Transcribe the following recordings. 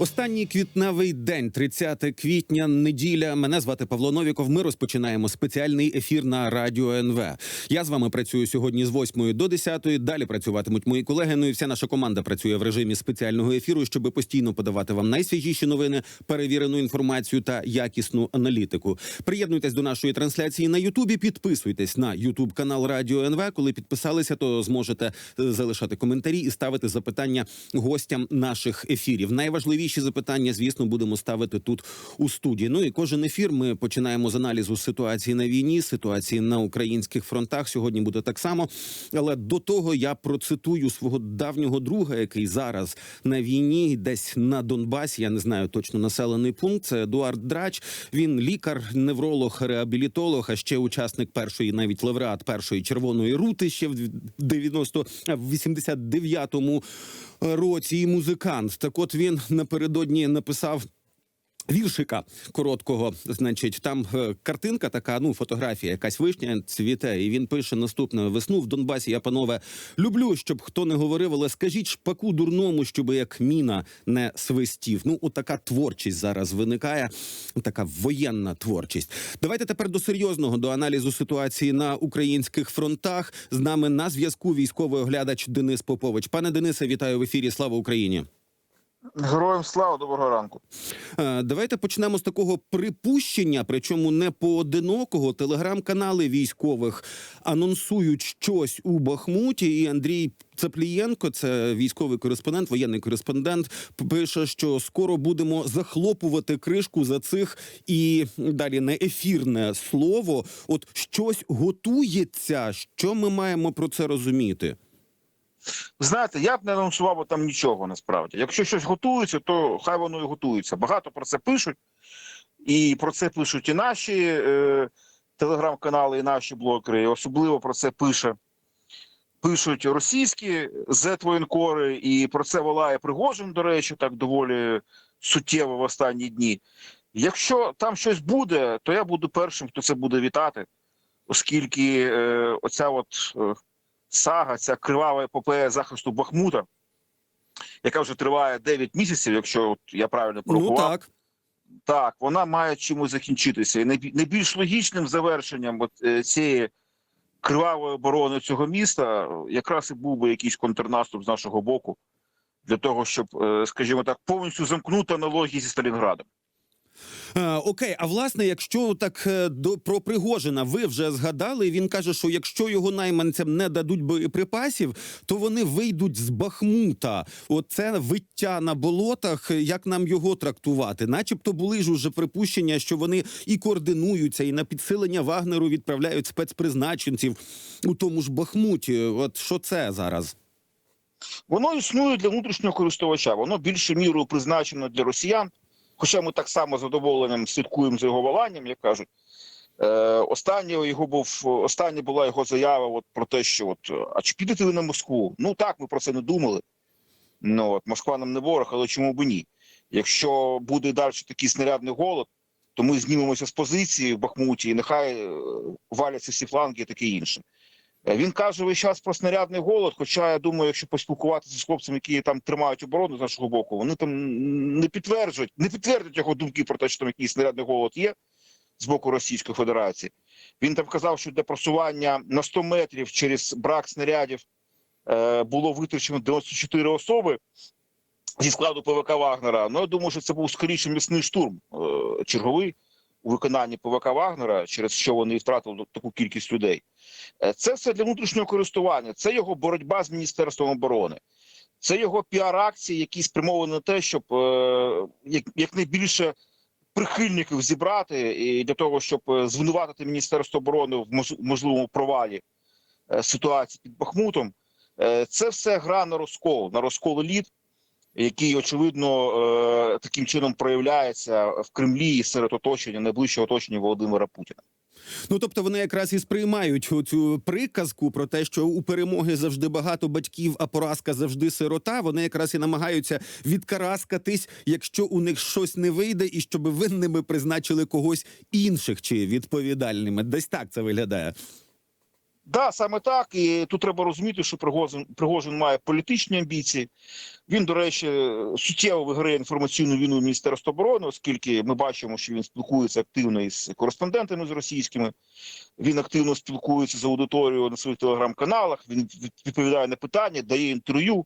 Останній квітневий день, 30 квітня, неділя. Мене звати Павло Новіков. Ми розпочинаємо спеціальний ефір на радіо НВ. Я з вами працюю сьогодні з 8 до 10. Далі працюватимуть мої колеги. Ну і вся наша команда працює в режимі спеціального ефіру, щоб постійно подавати вам найсвіжіші новини, перевірену інформацію та якісну аналітику. Приєднуйтесь до нашої трансляції на Ютубі. Підписуйтесь на Ютуб канал Радіо НВ. Коли підписалися, то зможете е, залишати коментарі і ставити запитання гостям наших ефірів. Найважливіші запитання, звісно, будемо ставити тут у студії. Ну і кожен ефір ми починаємо з аналізу ситуації на війні, ситуації на українських фронтах. Сьогодні буде так само. Але до того я процитую свого давнього друга, який зараз на війні, десь на Донбасі. Я не знаю точно населений пункт. Це Едуард Драч. Він лікар, невролог, реабілітолог, а ще учасник першої, навіть лауреат першої червоної рути ще в 90, в 89-му році і музикант. Так от він напередодні написав. Віршика короткого, значить, там е, картинка така, ну фотографія, якась вишня цвіте, і він пише наступне весну в Донбасі. Я панове люблю, щоб хто не говорив, але скажіть шпаку дурному, щоб як міна не свистів. Ну, отака творчість зараз виникає, така воєнна творчість. Давайте тепер до серйозного до аналізу ситуації на українських фронтах. З нами на зв'язку військовий оглядач Денис Попович. Пане Денисе, вітаю в ефірі. Слава Україні. Героям слава, доброго ранку. Е, Давайте почнемо з такого припущення, причому не поодинокого. Телеграм-канали військових анонсують щось у Бахмуті. І Андрій Цаплієнко, це військовий кореспондент, воєнний кореспондент, пише, що скоро будемо захлопувати кришку за цих і далі не ефірне слово. От щось готується. Що ми маємо про це розуміти? Знаєте, я б не анонсував там нічого насправді. Якщо щось готується, то хай воно і готується. Багато про це пишуть, і про це пишуть і наші е, телеграм-канали, і наші блогери. І особливо про це пише. Пишуть російські зетвоєнкори, і про це волає Пригожин, до речі, так доволі суттєво в останні дні. Якщо там щось буде, то я буду першим, хто це буде вітати, оскільки е, оця от е, сага, ця кривава епопея захисту Бахмута, яка вже триває 9 місяців, якщо от я правильно Ну так. так, вона має чимось закінчитися. І найбільш логічним завершенням от, е, цієї кривавої оборони цього міста е, якраз і був би якийсь контрнаступ з нашого боку для того, щоб, е, скажімо так, повністю замкнути аналогії зі Сталінградом. Е, окей, а власне, якщо так е, до про Пригожина ви вже згадали, він каже, що якщо його найманцям не дадуть боєприпасів, то вони вийдуть з Бахмута. Оце виття на болотах. Як нам його трактувати? Начебто були ж уже припущення, що вони і координуються, і на підсилення Вагнеру відправляють спецпризначенців у тому ж Бахмуті. От що це зараз? Воно існує для внутрішнього користувача. Воно більше мірою призначено для росіян. Хоча ми так само задоволенням слідкуємо за його воланням, як кажуть. Е, останнє його був остання була його заява от про те, що от а чи підете ви на Москву? Ну так, ми про це не думали. Ну от Москва нам не ворог, але чому б ні? Якщо буде далі такий снарядний голод, то ми знімемося з позиції в Бахмуті, і нехай е, валяться всі фланги і таке інше. Е, Він каже весь час про снарядний голод. Хоча я думаю, якщо поспілкуватися з хлопцями, які там тримають оборону з нашого боку, вони там не підтверджують, не підтвердять його думки про те, що там якийсь снарядний голод є з боку Російської Федерації. Він там казав, що для просування на 100 метрів через брак снарядів е, було витрачено 94 особи зі складу ПВК Вагнера. Ну я думаю, що це був скоріше м'ясний штурм е, черговий у виконанні ПВК Вагнера, через що вони втратили таку кількість людей. Е, Це все для внутрішнього користування. Це його боротьба з міністерством оборони. Це його піар-акції, які спрямовані на те, щоб е, як, якнайбільше прихильників зібрати і для того, щоб е, звинуватити міністерство оборони в можливому провалі ситуації під Бахмутом. Це все гра на розкол, на розкол еліт, який очевидно е, таким чином проявляється в Кремлі і серед оточення найближчого оточення Володимира Путіна. Ну тобто вони якраз і сприймають цю приказку про те, що у перемоги завжди багато батьків, а поразка завжди сирота. Вони якраз і намагаються відкараскатись, якщо у них щось не вийде, і щоб винними призначили когось інших чи відповідальними. Десь так це виглядає. Да, саме так. І тут треба розуміти, що Пригожин, Пригожин має політичні амбіції. Він, до речі, суттєво виграє інформаційну війну Міністерства оборони, оскільки ми бачимо, що він спілкується активно із кореспондентами з російськими. Він активно спілкується з аудиторією на своїх телеграм-каналах. Він відповідає на питання, дає інтерв'ю,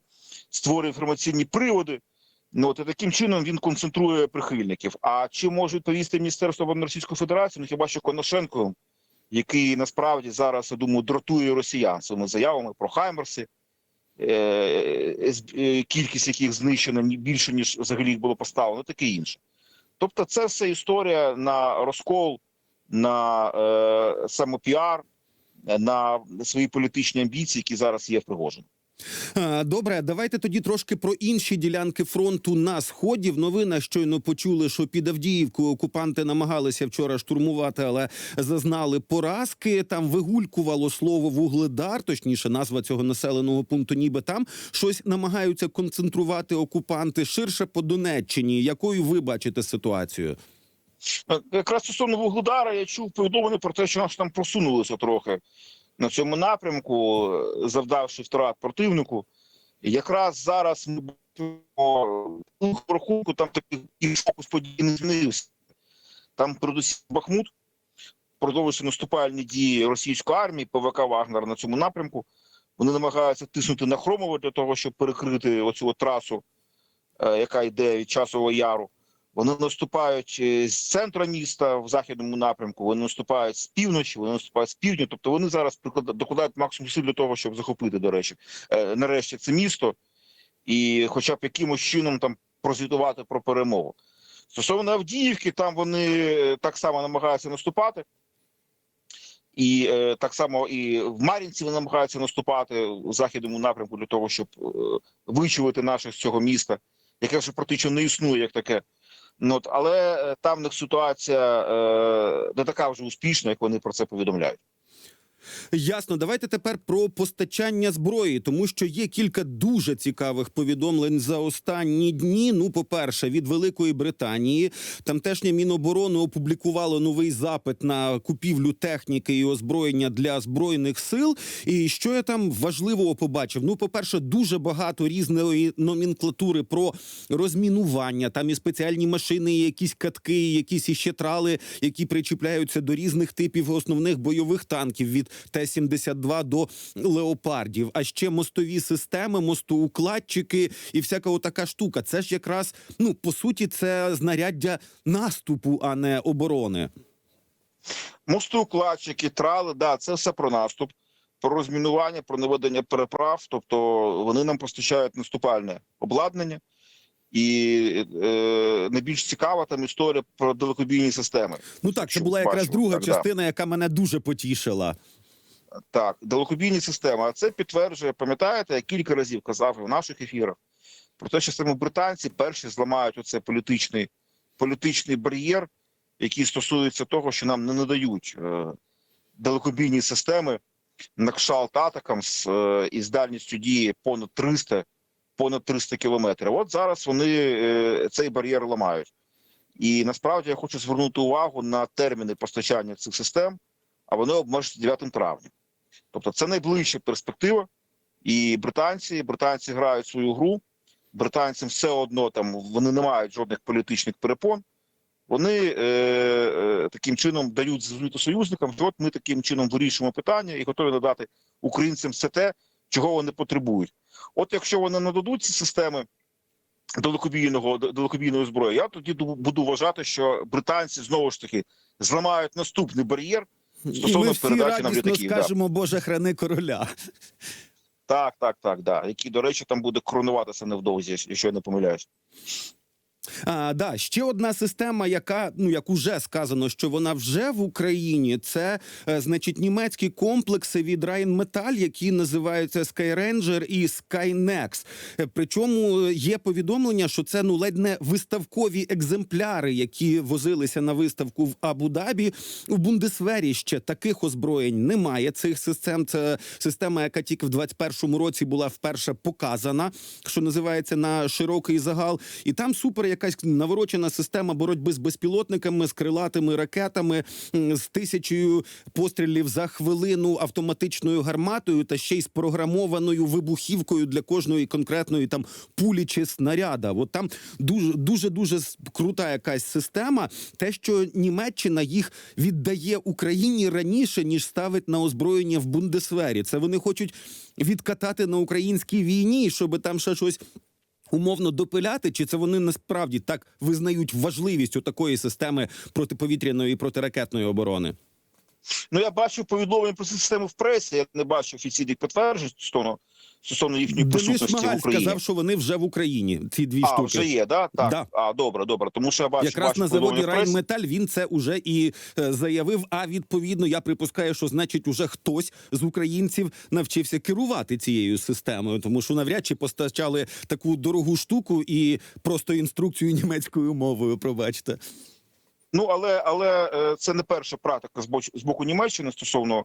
створює інформаційні приводи. Ну от і таким чином він концентрує прихильників. А чи може відповісти Міністерство оборони Російської Федерації? Ну хіба що Коношенко, який насправді зараз я думаю дратує росіян своїми заявами про Хаймерси, е, е, кількість яких знищена більше ніж взагалі їх було поставлено, таке інше. Тобто, це все історія на розкол, на е, самопіар, на свої політичні амбіції, які зараз є в Пригожині. Добре, давайте тоді трошки про інші ділянки фронту на сході. В новинах щойно почули, що під Авдіївкою окупанти намагалися вчора штурмувати, але зазнали поразки. Там вигулькувало слово вугледар, точніше, назва цього населеного пункту, ніби там щось намагаються концентрувати окупанти ширше по Донеччині. Якою ви бачите ситуацію? Е, Якраз стосовно Вугледара я чув повідомлення про те, що нас там просунулися трохи на цьому напрямку, е, завдавши втрат противнику. Якраз зараз ми бачимо ну, рахунку, там такий фокус подій не змінився. Там передусім Бахмут, продовжуються наступальні дії російської армії, ПВК Вагнер на цьому напрямку. Вони намагаються тиснути на Хромово для того, щоб перекрити оцю трасу, е, яка йде від часового яру. Вони наступають е, з центру міста в західному напрямку. Вони наступають з півночі, вони наступають з півдня. Тобто вони зараз докладають максимум сил для того, щоб захопити, до речі, е, нарешті це місто, і, хоча б якимось чином там прозвітувати про перемогу. Стосовно Авдіївки, там вони е, так само намагаються наступати. І так само і в Мар'їнці вони намагаються наступати в західному напрямку для того, щоб вичувати наших з цього міста, яке вже практично не існує як таке. Ну, от, але е, там в них ситуація е, не така вже успішна, як вони про це повідомляють. Ясно, давайте тепер про постачання зброї, тому що є кілька дуже цікавих повідомлень за останні дні. Ну, по-перше, від Великої Британії тамтешнє міноборони опублікувало новий запит на купівлю техніки і озброєння для збройних сил. І що я там важливого побачив? Ну, по-перше, дуже багато різної номенклатури про розмінування. Там і спеціальні машини, і якісь катки, і якісь іще трали, які причіпляються до різних типів основних бойових танків від Т-72 до леопардів. А ще мостові системи, мостоукладчики і всяка така штука. Це ж якраз ну по суті, це знаряддя наступу, а не оборони. Мостоукладчики, трали, да, це все про наступ, про розмінування, про наведення переправ. Тобто вони нам постачають наступальне обладнання. І е, найбільш цікава там історія про далекобійні системи. Ну так, це була якраз друга частина, яка мене дуже потішила. Так, далекобійні системи. А це підтверджує, пам'ятаєте, я кілька разів казав в наших ефірах про те, що саме британці перші зламають оцей політичний, політичний бар'єр, який стосується того, що нам не надають е, далекобійні системи на кшалт з е, із дальністю дії понад 300, понад 300 кілометрів. От зараз вони е, цей бар'єр ламають. І насправді я хочу звернути увагу на терміни постачання цих систем, а вони обмежуються 9 травня. Тобто це найближча перспектива, і британці, британці грають свою гру. Британцям все одно там вони не мають жодних політичних перепон. Вони е, е, таким чином дають зрозуміти союзникам, що от ми таким чином вирішуємо питання і готові надати українцям все те, чого вони потребують. От якщо вони нададуть ці системи далекобійного далекобійної зброї, я тоді буду вважати, що британці знову ж таки зламають наступний бар'єр. Стосовно ми всі передачі нам радісно літаків, да. скажемо, Боже, храни короля. Так, так, так, да. Який, до речі, там буде коронуватися невдовзі, якщо я не помиляюсь. А, да, ще одна система, яка ну як уже сказано, що вона вже в Україні. Це е, значить німецькі комплекси від Rheinmetall, які називаються Skyranger і Skynex. Е, Причому е, є повідомлення, що це ну ледь не виставкові екземпляри, які возилися на виставку в Абу-Дабі. У Бундесвері ще таких озброєнь немає. Цих систем це система, яка тільки в 21-му році була вперше показана, що називається на широкий загал, і там супер якась наворочена система боротьби з безпілотниками, з крилатими ракетами, з тисячою пострілів за хвилину автоматичною гарматою, та ще й з програмованою вибухівкою для кожної конкретної там пулі чи снаряда. От там дуже дуже дуже крута якась система. Те, що Німеччина їх віддає Україні раніше ніж ставить на озброєння в Бундесвері. Це вони хочуть відкатати на українській війні, щоб там ще щось. Умовно допиляти, чи це вони насправді так визнають важливість у такої системи протиповітряної і протиракетної оборони? Ну я бачив повідомлення про систему в пресі. Я не бачу офіційних підтверджень стосовно стосовно їхньої Денис присутності в Україні. сказав, що вони вже в Україні. Ці дві а, штуки. вже є, да? Так. Да. А, добре, добре. Тому що я бачу, Якраз бачу на заводі. Райнметаль він це уже і е, заявив. А відповідно, я припускаю, що значить, уже хтось з українців навчився керувати цією системою, тому що навряд чи постачали таку дорогу штуку і просто інструкцію німецькою мовою. Пробачте. Ну але але е, це не перша практика з боку Німеччини стосовно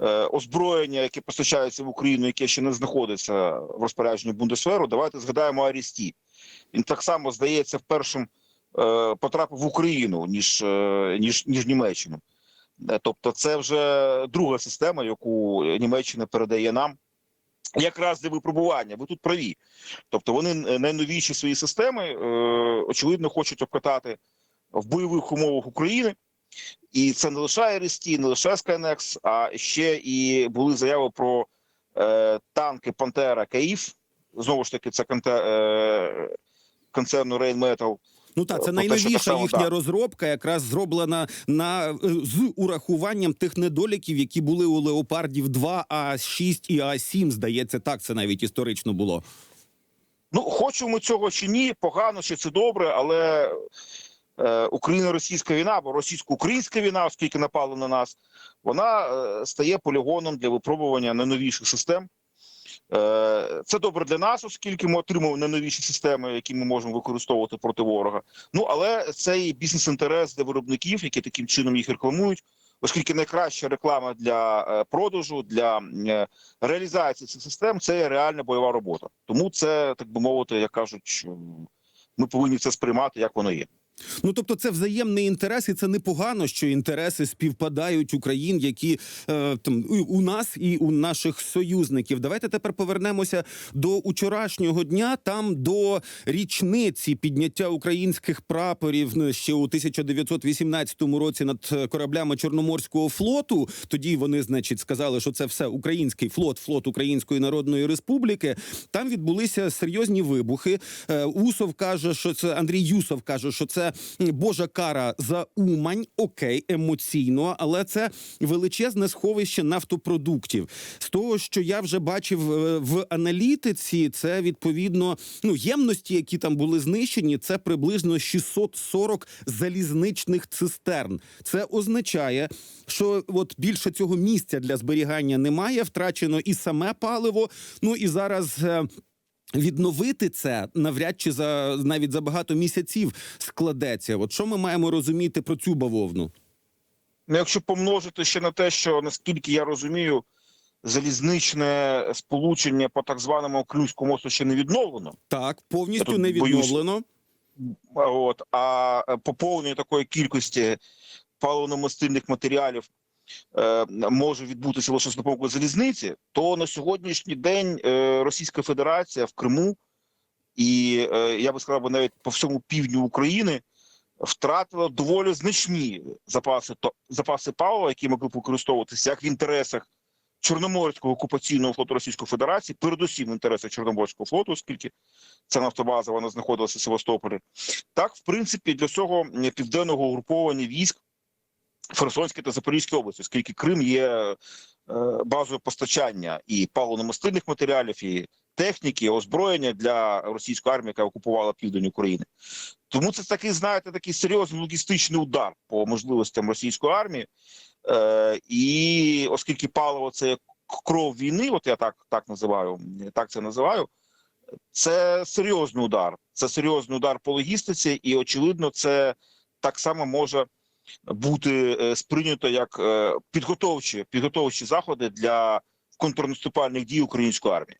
е, озброєння, яке постачається в Україну, яке ще не знаходиться в розпорядженні Бундесверу. Давайте згадаємо Арісті. Він так само здається впершим е, потрапив в Україну ніж е, ніж ніж Німеччину. Тобто, це вже друга система, яку Німеччина передає нам. Якраз для випробування, ви тут праві. Тобто вони найновіші свої системи, е, очевидно, хочуть обкатати в бойових умовах України. І це не лише RST, не лише Skynex, а ще і були заяви про е, танки Пантера Каїф. Знову ж таки, це конте, е, концерну Rheinmetall. Ну так, це те, найновіша їхня розробка, якраз зроблена на е, з урахуванням тих недоліків, які були у леопардів 2 а 6 і а 7 Здається, так це навіть історично було. Ну, хочемо ми цього чи ні, погано чи це добре, але е, Україно-російська війна або російсько-українська війна, оскільки напали на нас, вона е, стає полігоном для випробування найновіших систем. Е, це добре для нас, оскільки ми отримуємо найновіші системи, які ми можемо використовувати проти ворога. Ну але це і бізнес-інтерес для виробників, які таким чином їх рекламують. Оскільки найкраща реклама для е, продажу, для е, реалізації цих систем це реальна бойова робота. Тому це так би мовити, як кажуть, ми повинні це сприймати, як воно є. Ну тобто, це взаємний інтерес, і це непогано, що інтереси співпадають Україн, які е, там у нас і у наших союзників. Давайте тепер повернемося до учорашнього дня. Там до річниці підняття українських прапорів ну, ще у 1918 році над кораблями Чорноморського флоту. Тоді вони, значить, сказали, що це все український флот, флот Української Народної Республіки. Там відбулися серйозні вибухи. Е, Усов каже, що це Андрій Юсов каже, що це м, Божа кара за Умань. Окей, емоційно, але це величезне сховище нафтопродуктів. З того, що я вже бачив е, в аналітиці, це відповідно ну ємності, які там були знищені, це приблизно 640 залізничних цистерн. Це означає, що от більше цього місця для зберігання немає. Втрачено і саме паливо. Ну і зараз. Відновити це навряд чи за навіть за багато місяців складеться. От що ми маємо розуміти про цю бавовну? Ну, якщо помножити ще на те, що наскільки я розумію, залізничне сполучення по так званому Кримському мосту ще не відновлено. Так, повністю тут не відновлено. А От а поповнення такої кількості паливно-мастильних матеріалів може відбутися лише з допомогою залізниці, то на сьогоднішній день е, Російська Федерація в Криму і е, я би сказав, навіть по всьому півдню України втратила доволі значні запаси запаси палива, які могли б використовуватися як в інтересах Чорноморського окупаційного флоту Російської Федерації, передусім в інтересах Чорноморського флоту, оскільки ця нафтобаза вона знаходилася в Севастополі. Так, в принципі, для цього південного угруповання військ Херсонській та Запорізькій області, оскільки Крим є е, базою постачання і паливно-мастильних матеріалів, і техніки, і озброєння для російської армії, яка окупувала південь України. Тому це такий, знаєте, такий серйозний логістичний удар по можливостям російської армії. Е, і оскільки паливо це кров війни, от я так, так називаю, так це називаю. Це серйозний удар. Це серйозний удар по логістиці, і очевидно, це так само може бути е, сприйнято як е, підготовчі підготовчі заходи для контрнаступальних дій української армії.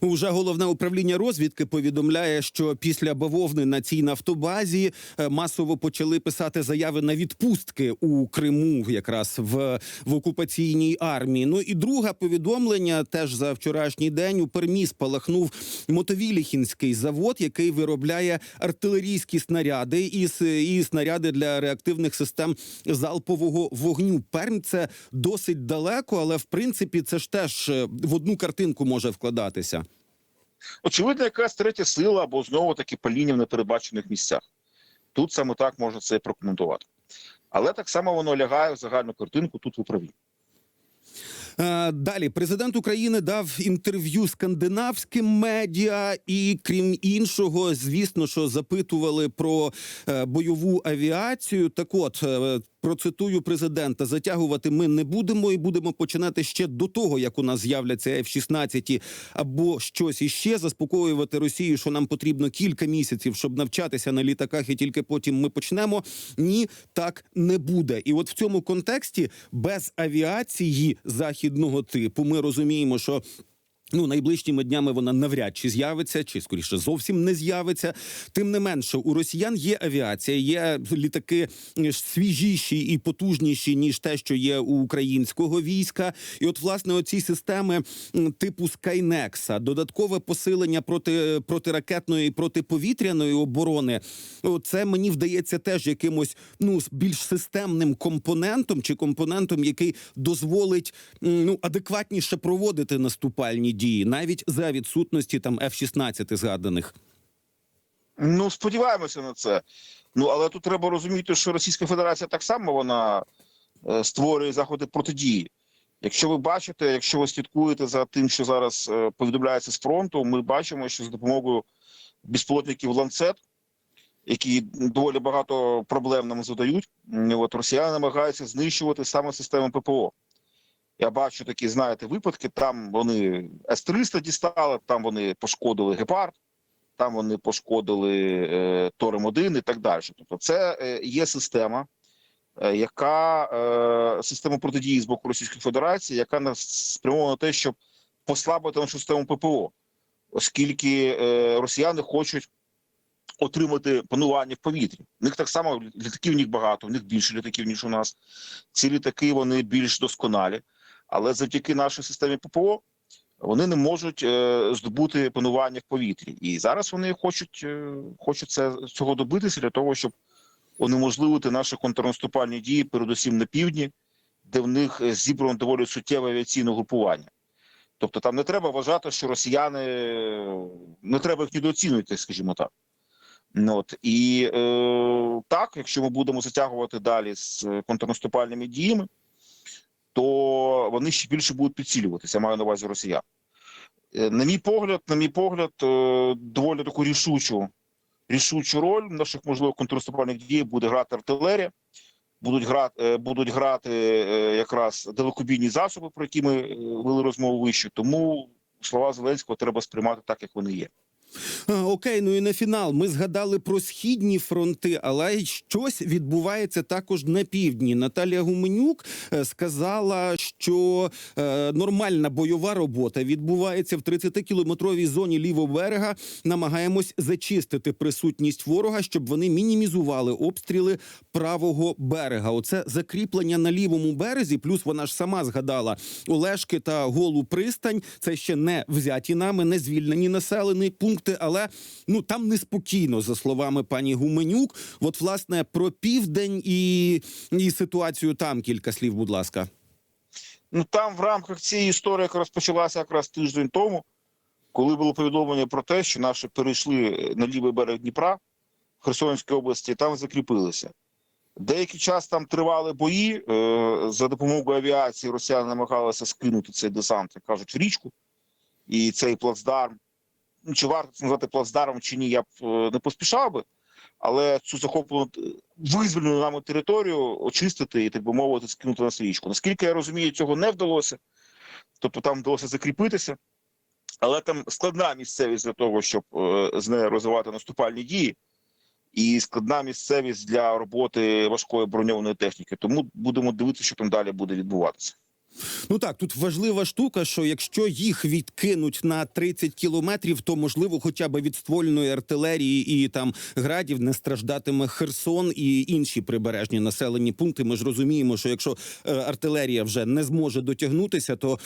Уже головне управління розвідки повідомляє, що після бавовни на цій нафтобазі е, масово почали писати заяви на відпустки у Криму, якраз в, в окупаційній армії. Ну і друге повідомлення теж за вчорашній день у Пермі спалахнув мотовіліхінський завод, який виробляє артилерійські снаряди і, і снаряди для реактивних систем залпового вогню. Перм це досить далеко, але в принципі це ж теж е, в одну картинку може вкладатися. Очевидно, якась третя сила або знову таки паління в непередбачених місцях. Тут саме так можна це прокоментувати. Але так само воно лягає в загальну картинку тут в управлінні. Е, Далі президент України дав інтерв'ю скандинавським медіа, і крім іншого, звісно, що запитували про е, бойову авіацію. Так, от е, процитую президента: затягувати ми не будемо, і будемо починати ще до того, як у нас з'являться F-16 або щось іще. Заспокоювати Росію, що нам потрібно кілька місяців, щоб навчатися на літаках, і тільки потім ми почнемо. Ні, так не буде. І от в цьому контексті без авіації західного типу ми розуміємо, що. Ну, найближчими днями вона навряд чи з'явиться, чи скоріше зовсім не з'явиться. Тим не менше, у росіян є авіація, є літаки е, свіжіші і потужніші ніж те, що є у українського війська. І от, власне, оці системи типу Скайнекса, додаткове посилення проти протиракетної і протиповітряної оборони. Це мені вдається теж якимось ну більш системним компонентом чи компонентом, який дозволить ну адекватніше проводити наступальні дії, навіть за відсутності там F-16 згаданих. Ну, сподіваємося на це. Ну, але тут треба розуміти, що Російська Федерація так само вона е, створює заходи протидії. Якщо ви бачите, якщо ви слідкуєте за тим, що зараз е, повідомляється з фронту, ми бачимо, що за допомогою безпілотників ланцет, які доволі багато проблем нам задають, от росіяни намагаються знищувати саме систему ППО. Я бачу такі, знаєте, випадки. Там вони С-300 дістали, там вони пошкодили гепард, там вони пошкодили е, Торем 1 і так далі. Тобто, це е, є система, е, яка е, система протидії з боку Російської Федерації, яка нас спрямована на те, щоб послабити нашу систему ППО, оскільки е, росіяни хочуть отримати панування в повітрі. У них так само літаків в них багато, в них більше літаків ніж у нас. Ці літаки вони більш досконалі, але завдяки нашій системі ППО вони не можуть е, здобути панування в повітрі. І зараз вони хочуть, е, хочуть це, цього добитися для того, щоб унеможливити наші контрнаступальні дії, передусім на півдні, де в них зібрано доволі суттєве авіаційне групування. Тобто там не треба вважати, що росіяни е, не треба їх недооцінювати, скажімо так. Ну, От і е, так, якщо ми будемо затягувати далі з контрнаступальними діями, то вони ще більше будуть підцілюватися. Я маю на увазі росіян. Е, На мій погляд, на мій погляд, е, доволі таку рішучу, рішучу роль в наших можливих контрнаступальних дій буде грати артилерія, будуть грати, е, будуть грати якраз далекобійні засоби, про які ми вели розмову вище. Тому слова Зеленського треба сприймати так, як вони є. Окей, ну і на фінал. Ми згадали про східні фронти, але щось відбувається також на півдні. Наталія Гуменюк е, сказала, що е, нормальна бойова робота відбувається в 30-кілометровій зоні лівого берега. Намагаємось зачистити присутність ворога, щоб вони мінімізували обстріли правого берега. Оце закріплення на лівому березі. Плюс вона ж сама згадала Олешки та Голу пристань. Це ще не взяті нами, не звільнені населені пункти, але ну там неспокійно, за словами пані Гуменюк. От власне про південь і, і ситуацію там кілька слів, будь ласка. Ну там в рамках цієї історії, яка розпочалася якраз тиждень тому, коли було повідомлення про те, що наші перейшли на лівий берег Дніпра в Херсонській області, і там закріпилися. Деякий час там тривали бої. Е, за допомогою авіації росіяни намагалися скинути цей десант, як кажуть, в річку. І цей плацдарм. Ну, чи варто це назвати плацдармом, чи ні, я б е, не поспішав би. Але цю захоплену е, визволену нами територію очистити і, так би мовити, скинути на річку. Наскільки я розумію, цього не вдалося. Тобто там вдалося закріпитися, але там складна місцевість для того, щоб е, з нею розвивати наступальні дії, і складна місцевість для роботи важкої броньованої техніки. Тому будемо дивитися, що там далі буде відбуватися. Ну так, тут важлива штука, що якщо їх відкинуть на 30 кілометрів, то можливо, хоча б від ствольної артилерії і там градів не страждатиме Херсон і інші прибережні населені пункти. Ми ж розуміємо, що якщо е, артилерія вже не зможе дотягнутися, то,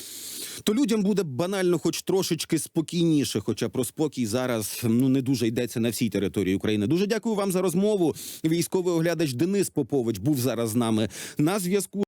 то людям буде банально, хоч трошечки спокійніше. Хоча про спокій зараз ну не дуже йдеться на всій території України. Дуже дякую вам за розмову. Військовий оглядач Денис Попович був зараз з нами на зв'язку.